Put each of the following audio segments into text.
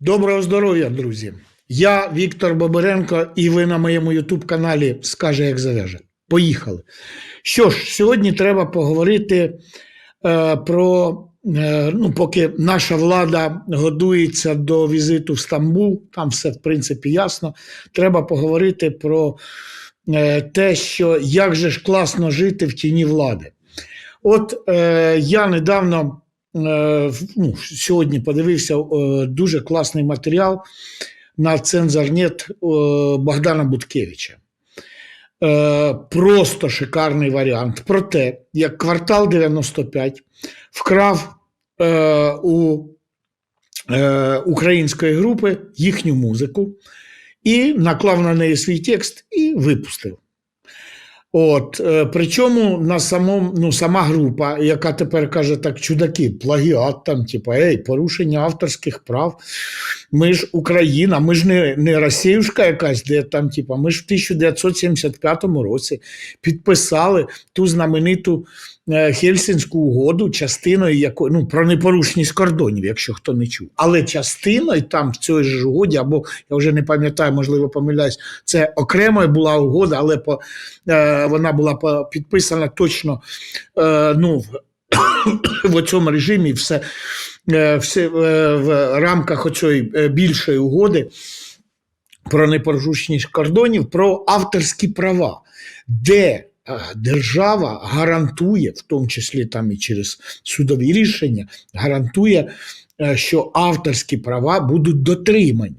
Доброго здоров'я, друзі! Я Віктор Бобиренко, і ви на моєму Ютуб-каналі Скаже, як зав'яже. Поїхали. Що ж, сьогодні треба поговорити е, про, е, ну, поки наша влада годується до візиту в Стамбул, там все в принципі ясно. Треба поговорити про е, те, що як же ж класно жити в тіні влади. От е, я недавно ну, сьогодні подивився е, дуже класний матеріал на цензорнет е, Богдана Буткевича. Е, просто шикарний варіант про те, як квартал 95 вкрав е, у е, української групи їхню музику і наклав на неї свій текст і випустив. От, е, причому на самому, ну, сама група, яка тепер каже так, чудаки, плагіат там, типу, ей, порушення авторських прав. Ми ж Україна, ми ж не, не Росіюшка якась, де там, типу, ми ж в 1975 році підписали ту знамениту е, Хельсінську угоду, частиною якої, ну, про непорушність кордонів, якщо хто не чув. Але частиною там в цій ж угоді, або я вже не пам'ятаю, можливо, помиляюсь, це окремою була угода, але по, е, вона була підписана точно е, ну, в, в цьому режимі все, в рамках оцієї е, більшої угоди про непорушність кордонів, про авторські права, де е, держава гарантує, в тому числі там і через судові рішення, гарантує, е, що авторські права будуть дотримані.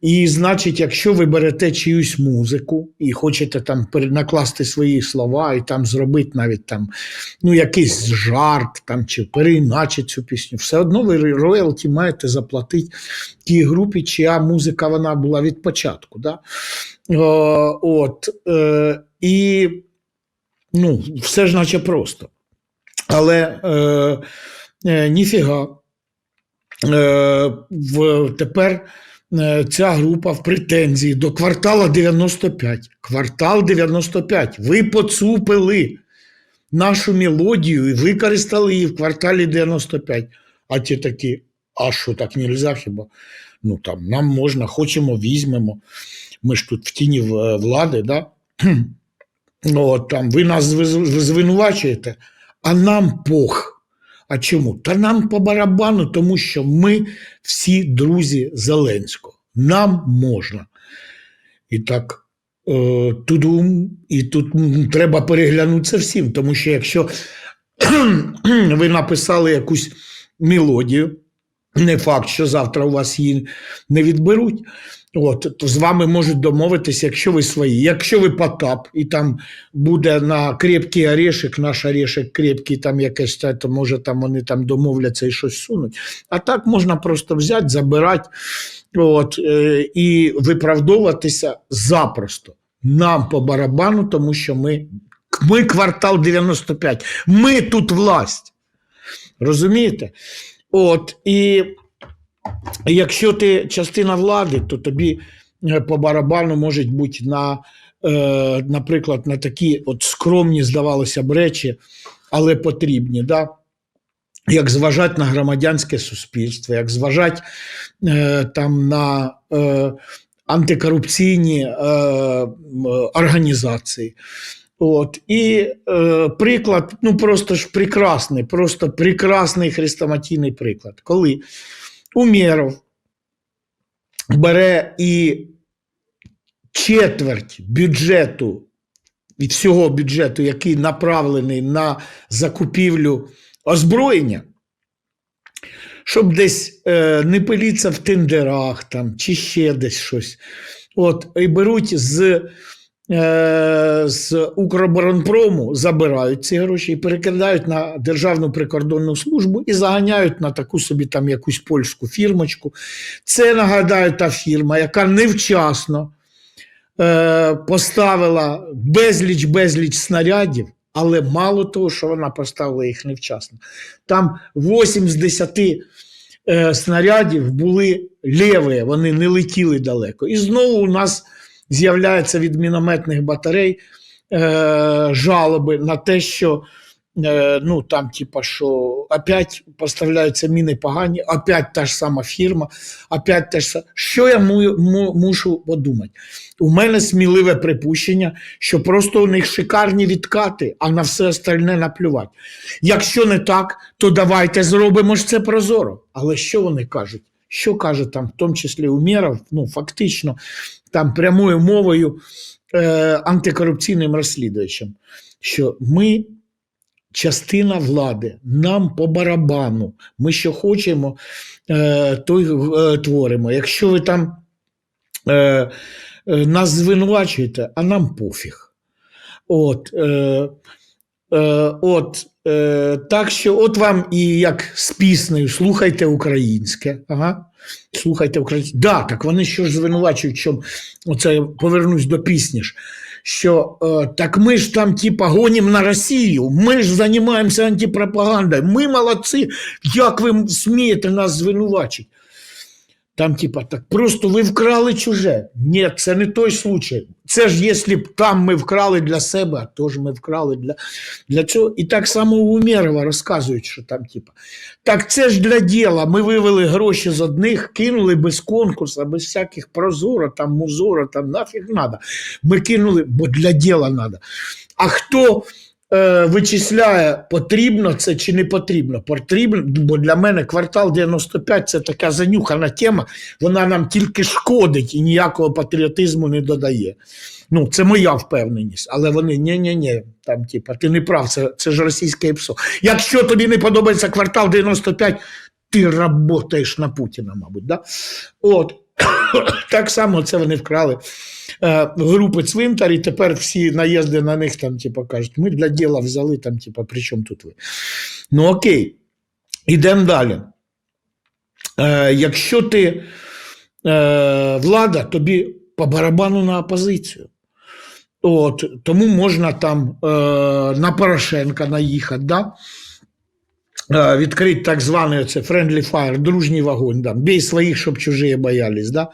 І значить, якщо ви берете чиюсь музику і хочете там накласти свої слова і там зробити навіть там ну, якийсь жарт там, чи переіначити цю пісню, все одно ви роялті маєте заплатити тій групі, чия музика вона була від початку. Да? О, от, е, і ну, все ж наче просто. Але е, е, ніфіга. Е, в, тепер е, ця група в претензії до квартала 95. Квартал 95. Ви поцупили нашу мелодію і використали її в кварталі 95. А ті такі, а що так нельзя хіба? Ну там нам можна, хочемо, візьмемо. Ми ж тут в тіні влади, да? От там ви нас звинувачуєте, а нам пох. А чому? Та нам по барабану, тому що ми всі друзі Зеленського. Нам можна. І так, е, тудум, і тут треба переглянутися всім, тому що якщо ви написали якусь мелодію, не факт, що завтра у вас її не відберуть. От, то з вами можуть домовитися, якщо ви свої. Якщо ви Потап, і там буде на крепкий орешек, наш орешек крепкий, там якесь, то може там вони там домовляться і щось сунуть. А так можна просто взяти, забирати от, е, і виправдовуватися запросто. Нам по барабану, тому що ми, ми квартал 95, ми тут власть. Розумієте? От, і якщо ти частина влади, то тобі е, по барабану можуть бути на, е, наприклад, на такі от скромні, здавалося б, речі, але потрібні. Да? Як зважати на громадянське суспільство, як зважати е, там на е, антикорупційні е, організації. От. І е, приклад, ну просто ж прекрасний, просто прекрасний хрестоматійний приклад. Коли Умєров бере і четверть бюджету і всього бюджету, який направлений на закупівлю озброєння, щоб десь е, не пиліться в тендерах там, чи ще десь щось. От, і беруть з, з Укроборонпрому, забирають ці гроші і перекидають на Державну прикордонну службу і заганяють на таку собі там якусь польську фірмочку. Це нагадаю та фірма, яка невчасно е, поставила безліч безліч снарядів, але мало того, що вона поставила їх невчасно. Там 8 з 10 е, снарядів були ліві, вони не летіли далеко. І знову у нас з'являється від мінометних батарей е, жалоби на те, що е, ну там, типа, що опять поставляються міни погані, опять та ж сама фірма, опять те ж. Що я му, му, мушу подумати? У мене сміливе припущення, що просто у них шикарні відкати, а на все остальне наплювати. Якщо не так, то давайте зробимо ж це прозоро. Але що вони кажуть? Що каже там, в тому числі Умєров, ну фактично, там прямою мовою е, антикорупційним розслідувачем, що ми частина влади, нам по барабану, ми що хочемо, е, то й е, творимо. Якщо ви там е, нас звинувачуєте, а нам пофіг. От, от, е, так що, от вам і як з піснею, слухайте українське. Ага. Слухайте українське. Да, так вони що ж звинувачують, що оце я повернусь до пісні ж. Що е, так ми ж там типа гонім на Росію, ми ж займаємося антипропагандою, ми молодці, як ви смієте нас звинувачити? Там, типа, так просто ви вкрали чуже. Ні, це не той случай. Це ж якщо б там ми вкрали для себе, а то ж ми вкрали для, для цього. І так само у Умєрова розказують, що там, типа, так це ж для діла. Ми вивели гроші з одних, кинули без конкурсу, без всяких прозоро, там музоро, там нафіг надо. Ми кинули, бо для діла надо. А хто е, вичисляє, потрібно це чи не потрібно? Потрібно, бо для мене квартал 95 це така занюхана тема, вона нам тільки шкодить і ніякого патріотизму не додає. Ну, це моя впевненість, але вони ні-ні-ні, там, типа, ти не прав, це, це ж російське ПСО. Якщо тобі не подобається квартал 95, ти работаєш на Путіна, мабуть. Да? От. Так само це вони вкрали е, групи цвинтар, і тепер всі наїзди на них там, типу, кажуть, ми для діла взяли, там, типу, при чому тут ви? Ну окей, ідемо далі. Е, якщо ти е, влада, тобі по барабану на опозицію. От, тому можна там е, на Порошенка наїхати, да? Відкрити так званий оце friendly fire, дружній вогонь, да? бій своїх, щоб чужі боялись. Да?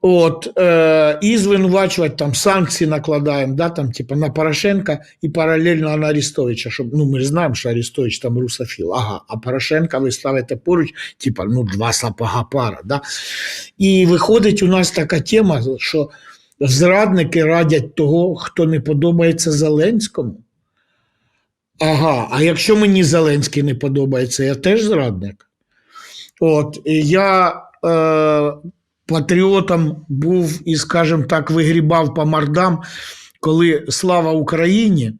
От, е, і звинувачувати там санкції накладаємо, да, там, типу, на Порошенка і паралельно на Арестовича. Щоб, ну, ми знаємо, що Арестович там русофіл. Ага, а Порошенка ви ставите поруч, типу, ну, два сапога пара. Да? І виходить у нас така тема, що зрадники радять того, хто не подобається Зеленському. Ага, а якщо мені Зеленський не подобається, я теж зрадник. От, я е, патріотом був і, скажімо так, вигрібав по мордам, коли слава Україні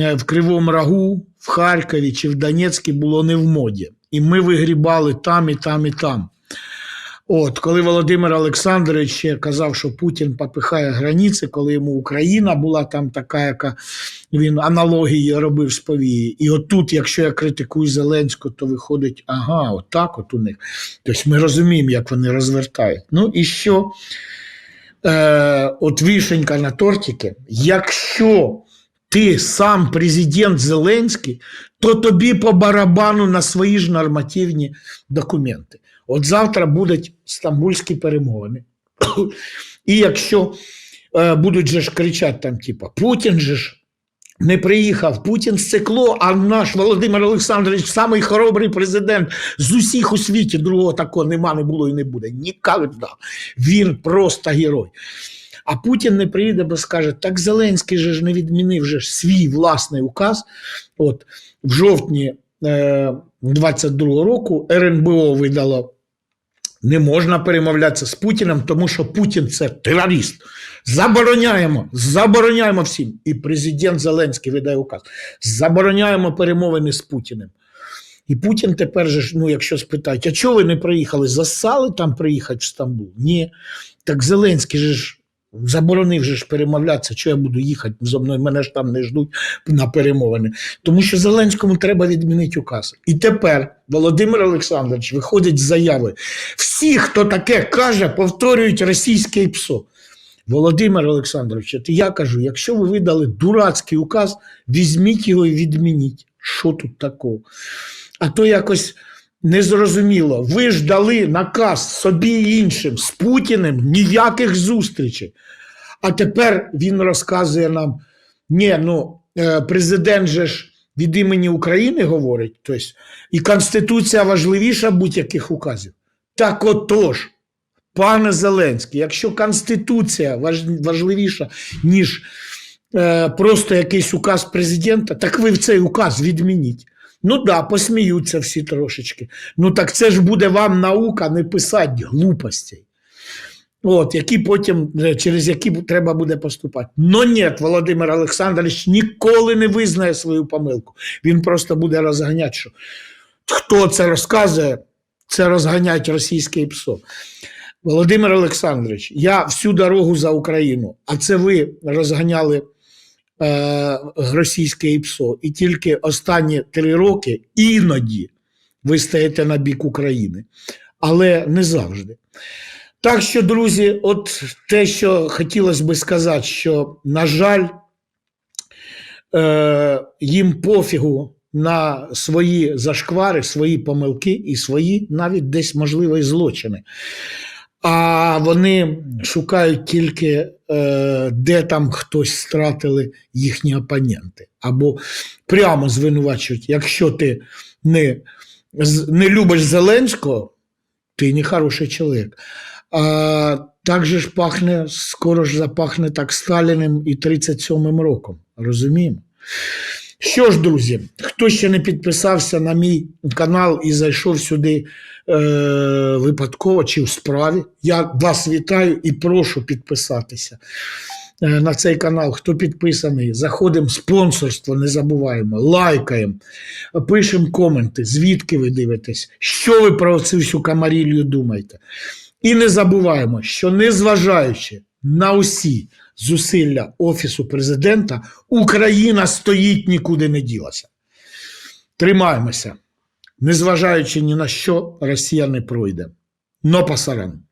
е, в Кривому Рагу, в Харкові чи в Донецьку було не в моді. І ми вигрібали там, і там, і там. От, коли Володимир Олександрович казав, що Путін попихає границі, коли йому Україна була там така, яка він аналогії робив з повії. І отут, якщо я критикую Зеленського, то виходить, ага, отак от у них. Тобто ми розуміємо, як вони розвертають. Ну і що? Е, от вішенька на тортики, якщо ти сам президент Зеленський, то тобі по барабану на свої ж нормативні документи. От завтра будуть стамбульські перемовини. І якщо е, будуть же ж кричати там, типа, Путін же ж не приїхав, Путін стекло, а наш Володимир Олександрович самий хоробрий президент з усіх у світі, другого такого нема, не було і не буде. Ніколи. Він просто герой. А Путін не приїде, бо скаже, так Зеленський же ж не відмінив же ж свій власний указ. От в жовтні е, 22-го року РНБО видало. Не можна перемовлятися з Путіним, тому що Путін це терорист. Забороняємо, забороняємо всім. І президент Зеленський видає указ. Забороняємо перемовини з Путіним. І Путін тепер же, ну, якщо спитають, а чого ви не приїхали? Засали там приїхати в Стамбул? Ні. Так Зеленський же ж заборонив же ж перемовлятися, що я буду їхати зо мною, мене ж там не ждуть на перемовини. Тому що Зеленському треба відмінити указ. І тепер Володимир Олександрович виходить з заяви. Всі, хто таке каже, повторюють російське ПСО. Володимир Олександрович, я кажу, якщо ви видали дурацький указ, візьміть його і відмініть. Що тут такого? А то якось незрозуміло. Ви ж дали наказ собі і іншим з Путіним ніяких зустрічей. А тепер він розказує нам: ні, ну е, президент же ж від імені України говорить, тобто, і Конституція важливіша будь-яких указів. Так отож, пане Зеленський, якщо Конституція важливіша, ніж е, просто якийсь указ президента, так ви в цей указ відмініть. Ну да, посміються всі трошечки. Ну так це ж буде вам наука не писати глупостей. От, які потім, е, через які треба буде поступати. Но ні, Володимир Олександрович ніколи не визнає свою помилку. Він просто буде розганяти, що хто це розказує, це розганять російське ПСО. Володимир Олександрович, я всю дорогу за Україну, а це ви розганяли е, російське ІПСО. І тільки останні три роки іноді ви стаєте на бік України, але не завжди. Так що, друзі, от те, що хотілося би сказати, що, на жаль, е, їм пофігу на свої зашквари, свої помилки і свої навіть десь можливо і злочини. А вони шукають тільки, е, де там хтось стратили їхні опоненти. Або прямо звинувачують, якщо ти не, не любиш Зеленського, ти не хороший чоловік. А так же ж пахне, скоро ж запахне так Сталіним і 37-м роком. Розуміємо? Що ж, друзі, хто ще не підписався на мій канал і зайшов сюди е, випадково чи в справі, я вас вітаю і прошу підписатися е, на цей канал. Хто підписаний, заходимо спонсорство, не забуваємо, лайкаємо, пишемо коменти, звідки ви дивитесь, що ви про цю всю камарілью думаєте. І не забуваємо, що незважаючи на усі зусилля Офісу президента, Україна стоїть нікуди не ділася. Тримаємося. Незважаючи ні на що, Росія не пройде. Но пасаран.